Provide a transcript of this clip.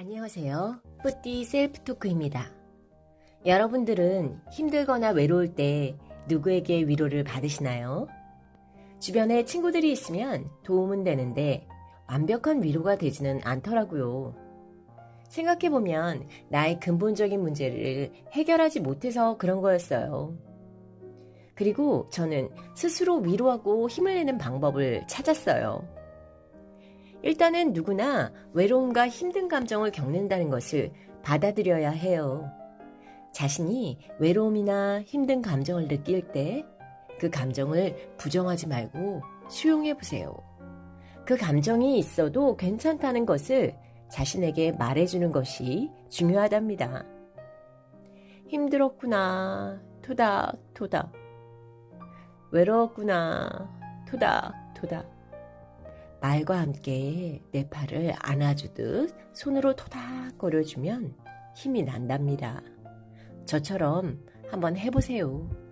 안녕하세요. 뿌띠 셀프 토크입니다. 여러분들은 힘들거나 외로울 때 누구에게 위로를 받으시나요? 주변에 친구들이 있으면 도움은 되는데 완벽한 위로가 되지는 않더라고요. 생각해보면 나의 근본적인 문제를 해결하지 못해서 그런 거였어요. 그리고 저는 스스로 위로하고 힘을 내는 방법을 찾았어요. 일단은 누구나 외로움과 힘든 감정을 겪는다는 것을 받아들여야 해요. 자신이 외로움이나 힘든 감정을 느낄 때 그 감정을 부정하지 말고 수용해 보세요. 그 감정이 있어도 괜찮다는 것을 자신에게 말해주는 것이 중요하답니다. 힘들었구나. 토닥토닥. 외로웠구나. 토닥토닥. 말과 함께 내 팔을 안아주듯 손으로 토닥거려주면 힘이 난답니다. 저처럼 한번 해보세요.